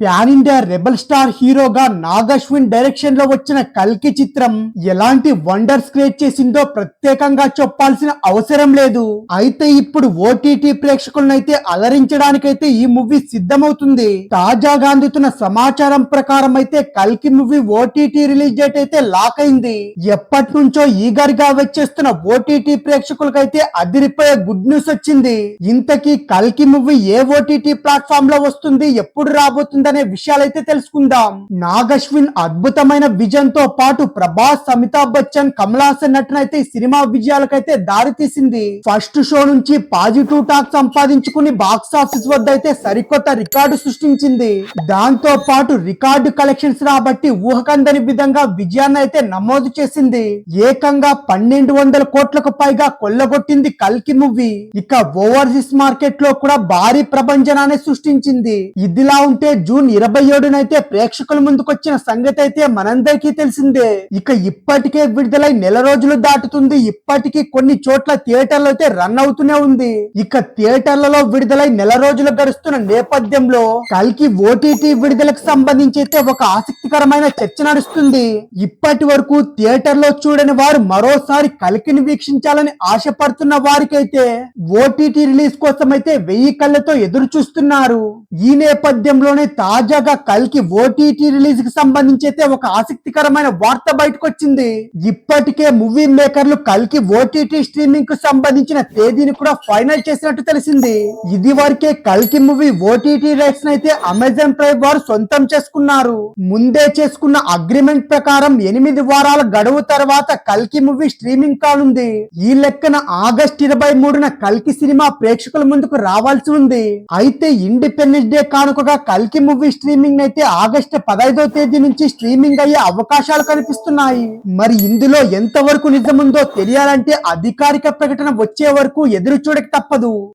Pan India rebel star హీరోగా నాగశ్విన్ డైరెక్షన్లో వచ్చిన కల్కి చిత్రం ఎలాంటి వండర్స్ క్రియేట్ చేసిందో ప్రత్యేకంగా చెప్పాల్సిన అవసరం లేదు. అయితే ఇప్పుడు ఓటీటీ ప్రేక్షకులనైతే అయితే అలరించడానికైతే ఈ మూవీ సిద్ధమవుతుంది. తాజాగా అందుతున్న సమాచారం ప్రకారం అయితే కల్కి మూవీ ఓటీటీ రిలీజ్ డేట్ అయితే లాక్ అయింది. ఎప్పటి నుంచో ఈగర్గా వచ్చేస్తున్న ఓటీటీ ప్రేక్షకులకైతే అదిరిపోయే గుడ్ న్యూస్ వచ్చింది. ఇంతకీ కల్కి మూవీ ఏ ఓటీటీ ప్లాట్ఫామ్లో వస్తుంది ఎప్పుడు ఏంటనే విషయాలైతే తెలుసుకుందాం. నాగశ్విన్ అద్భుతమైన విజన్తో పాటు ప్రభాస్ అమితాబ్ బచ్చన్ కమల్ హాసన్ నటనైతే ఈ సినిమా విజయాలకైతే దారి తీసింది. ఫస్ట్ షో నుంచి పాజిటివ్ టాక్ సంపాదించుకుని బాక్స్ ఆఫీస్ వద్ద అయితే సరికొత్త రికార్డు సృష్టించింది. దాంతో పాటు రికార్డు కలెక్షన్స్ రాబట్టి ఊహకందని విధంగా విజయాన్ని అయితే నమోదు చేసింది. ఏకంగా పన్నెండు వందల కోట్లకు పైగా కొల్లగొట్టింది కల్కి మూవీ. ఇక ఓవర్సీస్ మార్కెట్లో కూడా భారీ ప్రభంజనాన్ని సృష్టించింది. ఇదిలా ఉంటే జూన్ ఇరవై ఏడునైతే ప్రేక్షకుల ముందుకొచ్చిన సంగతి అయితే మనందరికీ తెలిసిందే. ఇక ఇప్పటికే విడుదలై నెల రోజులు దాటుతుంది. ఇప్పటికీ కొన్ని చోట్ల థియేటర్లు అయితే రన్ అవుతూనే ఉంది. ఇక థియేటర్లలో విడుదలై నెల రోజులు గడుస్తున్న నేపథ్యంలో కల్కి ఓటీటీ విడుదలకు సంబంధించి అయితే ఒక ఆసక్తికరమైన చర్చ నడుస్తుంది. ఇప్పటి వరకు థియేటర్లో చూడని వారు మరోసారి కలికిని వీక్షించాలని ఆశపడుతున్న వారికైతే ఓటీటీ రిలీజ్ కోసం అయితే వెయ్యి కళ్ళతో ఎదురు చూస్తున్నారు ఈ నేపథ్యంలోనే తాజాగా కల్కి ఓటీటీ రిలీజ్కి సంబంధించి అయితే ఒక ఆసక్తికరమైన వార్త బయటకు వచ్చింది ఇప్పటికే మూవీ మేకర్లు కల్కి ఓటీటీ స్ట్రీమింగ్కు సంబంధించిన తేదీని కూడా ఫైనల్ చేసినట్టు తెలిసింది. ఇది వరకే కల్కి మూవీ ఓటీటీ రైట్స్ అయితే అమెజాన్ ప్రైమ్ వారు సొంతం చేసుకున్నారు. ముందే చేసుకున్న అగ్రిమెంట్ ప్రకారం ఎనిమిది వారాల గడువు తర్వాత కల్కి మూవీ స్ట్రీమింగ్ కానుంది. ఈ లెక్కన ఆగస్ట్ ఇరవై మూడున కల్కి సినిమా ప్రేక్షకుల ముందుకు రావాల్సి ఉంది. అయితే ఇండిపెండెన్స్ డే కానుకగా కల్కి మూవీ స్ట్రీమింగ్ అయితే ఆగస్టు పదహైదో తేదీ నుంచి స్ట్రీమింగ్ అయ్యే అవకాశాలు కనిపిస్తున్నాయి. మరి ఇందులో ఎంత వరకు నిజముందో తెలియాలంటే అధికారిక ప్రకటన వచ్చే వరకు ఎదురు చూడక తప్పదు.